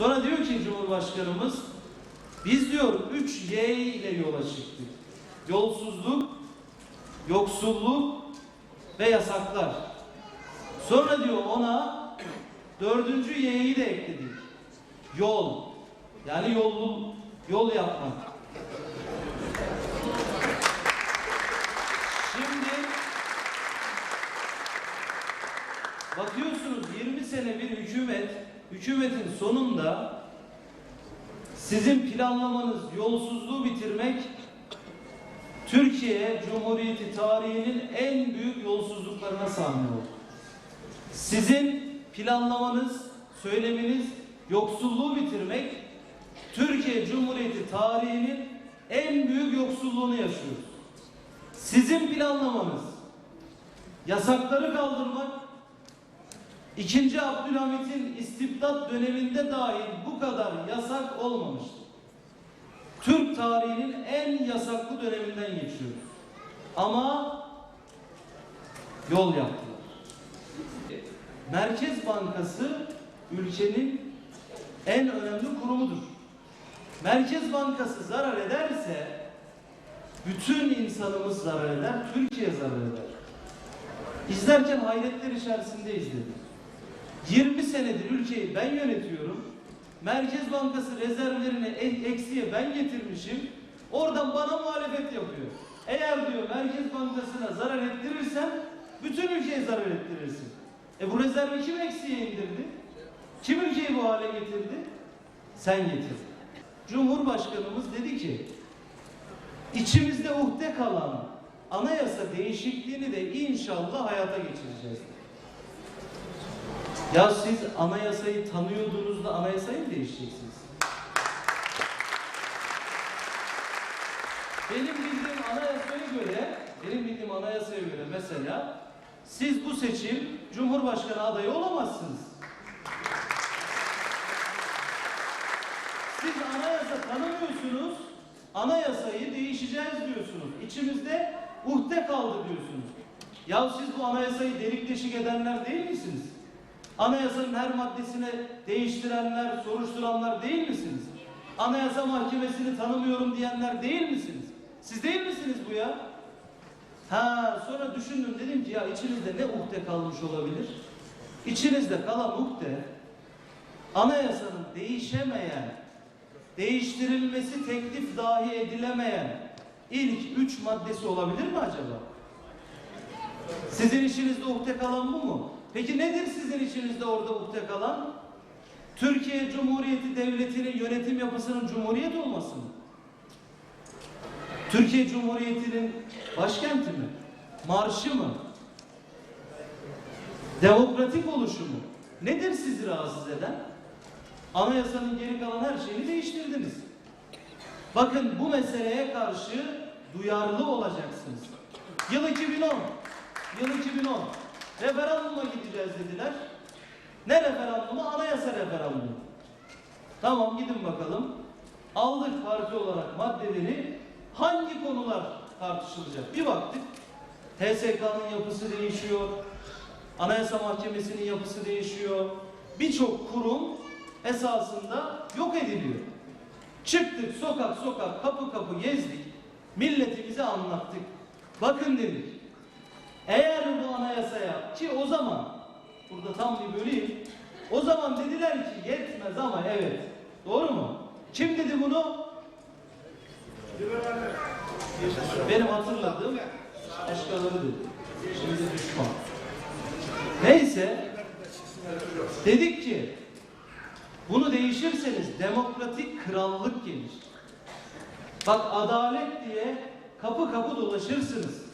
Sonra diyor ki Cumhurbaşkanımız biz diyor 3 Y ile yola çıktık. Yolsuzluk, yoksulluk ve yasaklar. Sonra diyor ona dördüncü Y'yi de ekledik. Yol. Yani yol, yol yapmak. Şimdi bakıyorsunuz 20 sene bir hükümet, hükümetin sonunda sizin planlamanız yolsuzluğu bitirmek Türkiye Cumhuriyeti tarihinin en büyük yolsuzluklarına sahne oldu. Sizin planlamanız, söyleminiz yoksulluğu bitirmek Türkiye Cumhuriyeti tarihinin en büyük yoksulluğunu yaşıyoruz. Sizin planlamanız yasakları kaldırmak İkinci Abdülhamit'in istibdat döneminde dahil bu kadar yasak olmamıştır. Türk tarihinin en yasaklı döneminden geçiyoruz. Ama yol yaptılar. Merkez Bankası ülkenin en önemli kurumudur. Merkez Bankası zarar ederse bütün insanımız zarar eder, Türkiye zarar eder. İzlerken hayretler içerisinde izledim. 20 senedir ülkeyi ben yönetiyorum. Merkez Bankası rezervlerini eksiye ben getirmişim. Oradan bana muhalefet yapıyor. Eğer diyor Merkez Bankası'na zarar ettirirsen bütün ülkeye zarar ettirirsin. E bu rezervi kim eksiye indirdi? Kim ülkeyi bu hale getirdi? Sen getirdin. Cumhurbaşkanımız dedi ki içimizde uhde kalan anayasa değişikliğini de inşallah hayata geçireceğiz. Ya siz anayasayı tanıyordunuz da anayasayı mı değişeceksiniz? Benim bildiğim anayasaya göre, benim bildiğim anayasaya göre mesela siz bu seçim Cumhurbaşkanı adayı olamazsınız. Siz anayasa tanımıyorsunuz, anayasayı değişeceğiz diyorsunuz. İçimizde uhde kaldı diyorsunuz. Ya siz bu anayasayı delik deşik edenler değil misiniz? Anayasanın her maddesini değiştirenler, soruşturanlar değil misiniz? Anayasa Mahkemesi'ni tanımıyorum diyenler değil misiniz? Siz değil misiniz bu ya? Ha sonra düşündüm dedim ki ya içinizde ne uhde kalmış olabilir? İçinizde kalan uhde anayasanın değişemeyen, değiştirilmesi teklif dahi edilemeyen ilk üç maddesi olabilir mi acaba? Sizin içinizde ukde kalan bu mu? Peki nedir sizin içinizde orada ukde kalan? Türkiye Cumhuriyeti Devleti'nin yönetim yapısının cumhuriyet olması mı? Türkiye Cumhuriyeti'nin başkenti mi? Marşı mı? Demokratik oluşu mu? Nedir sizi rahatsız eden? Anayasanın geri kalan her şeyini değiştirdiniz. Bakın bu meseleye karşı duyarlı olacaksınız. Yıl 2010. Yıl 2010. Referanduma gideceğiz dediler. Ne referandumu? Anayasa referandumu. Tamam gidin bakalım. Aldık parti olarak maddeleri hangi konular tartışılacak? Bir baktık. TSK'nın yapısı değişiyor. Anayasa Mahkemesi'nin yapısı değişiyor. Birçok kurum esasında yok ediliyor. Çıktık sokak sokak kapı kapı gezdik. Milletimize anlattık. Bakın dedik. Eğer bu anayasaya ki o zaman burada tam bir böleyim. O zaman dediler ki yetmez ama evet. Doğru mu? Kim dedi bunu? Benim hatırladığım başkaları dedi. Şimdi düşman. Neyse dedik ki bunu değişirseniz demokratik krallık gelir. Bak adalet diye kapı kapı dolaşırsınız.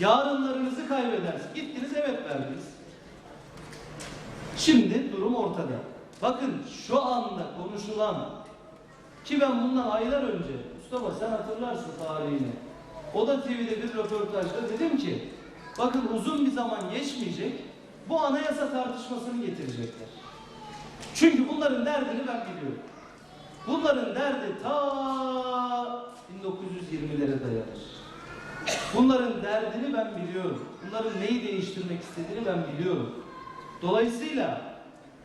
Yarınlarınızı kaybedersiniz. Gittiniz evet verdiniz. Şimdi durum ortada. Bakın şu anda konuşulan ki ben bundan aylar önce Mustafa sen hatırlarsın tarihini. O da TV'de bir röportajda dedim ki bakın uzun bir zaman geçmeyecek bu anayasa tartışmasını getirecekler. Çünkü bunların derdini ben biliyorum. Bunların derdi ta 1920'lere dayanır. Bunların derdini ben biliyorum. Bunların neyi değiştirmek istediğini ben biliyorum. Dolayısıyla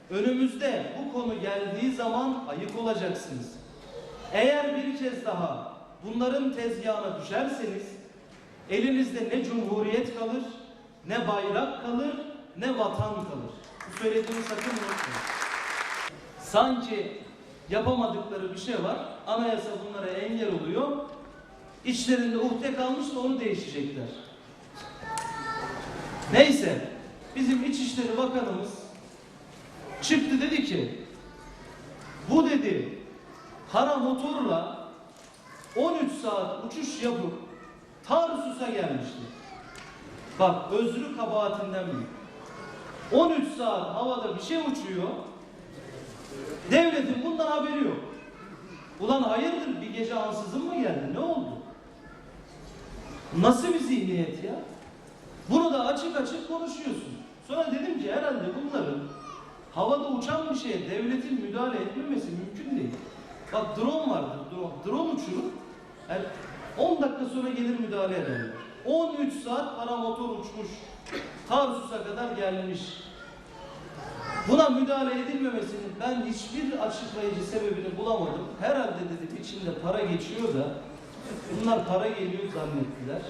önümüzde bu konu geldiği zaman ayık olacaksınız. Eğer bir kez daha bunların tezgahına düşerseniz elinizde ne cumhuriyet kalır, ne bayrak kalır, ne vatan kalır. Bu söylediğimi sakın unutmayın. Sanki yapamadıkları bir şey var. Anayasa bunlara engel oluyor. İçlerinde uhde kalmış da onu değişecekler. Neyse, bizim İçişleri Bakanımız çıktı dedi ki, bu dedi, kara motorla 13 saat uçuş yapıp Tarsus'a gelmişti. Bak özrü kabahatinden büyük. 13 saat havada bir şey uçuyor. Devletin bundan haberi yok. Ulan hayırdır bir gece ansızın mı geldi? Ne oldu? Nasıl bir zihniyet ya? Bunu da açık açık konuşuyorsun. Sonra dedim ki herhalde bunların havada uçan bir şeye devletin müdahale etmemesi mümkün değil. Bak drone vardır drone. Drone uçurur. Yani 10 dakika sonra gelir müdahale ederler. 13 saat paramotor uçmuş. Tarsus'a kadar gelmiş. Buna müdahale edilmemesinin ben hiçbir açıklayıcı sebebini bulamadım. Herhalde dedim içinde para geçiyor da bunlar para geliyor zannettiler.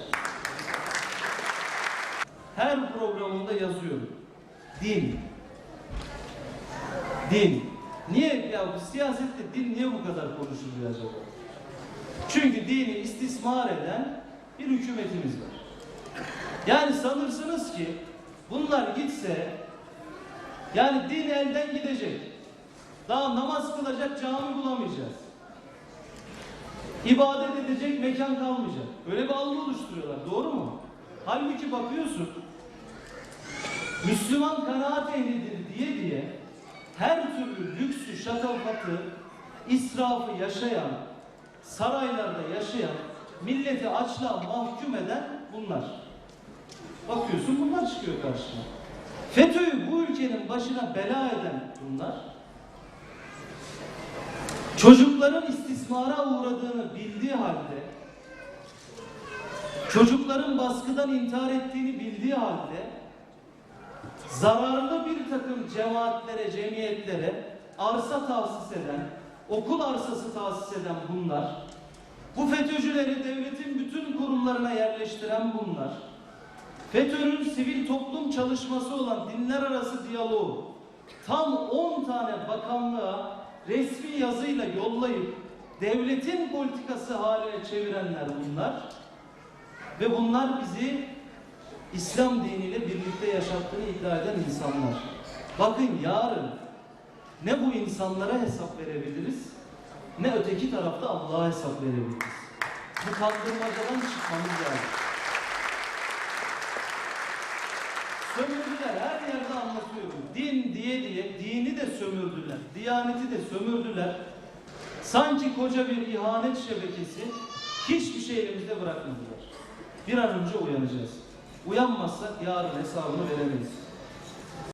Her programımda yazıyorum. Din. Din. Niye ya siyasette din niye bu kadar konuşuluyor acaba? Çünkü dini istismar eden bir hükümetimiz var. Yani sanırsınız ki bunlar gitse yani din elden gidecek. Daha namaz kılacak cami bulamayacağız. İbadet edecek mekan kalmayacak. Böyle bir algı oluşturuyorlar. Doğru mu? Halbuki bakıyorsun Müslüman kanaat ehlidir diye diye her türlü lüksü, şatafatı, israfı yaşayan, saraylarda yaşayan, milleti açlığa mahkum eden bunlar. Bakıyorsun bunlar çıkıyor karşına. FETÖ'yü bu ülkenin başına bela eden bunlar. Çocukların istismara uğradığını bildiği halde, çocukların baskıdan intihar ettiğini bildiği halde, zararlı bir takım cemaatlere, cemiyetlere arsa tahsis eden, okul arsası tahsis eden bunlar, bu FETÖ'cüleri devletin bütün kurumlarına yerleştiren bunlar, FETÖ'nün sivil toplum çalışması olan dinler arası diyaloğu tam 10 tane bakanlığa resmi yazıyla yollayıp devletin politikası haline çevirenler bunlar. Ve bunlar bizi İslam diniyle birlikte yaşattığını iddia eden insanlar. Bakın yarın ne bu insanlara hesap verebiliriz ne öteki tarafta Allah'a hesap verebiliriz. Bu kandırmacadan çıkmamız lazım. Sömürdüler her yerde. Din diye diye dini de sömürdüler. Diyaneti de sömürdüler. Sanki koca bir ihanet şebekesi hiçbir şey elimizde bırakmadılar. Bir an önce uyanacağız. Uyanmazsak yarın hesabını veremeyiz.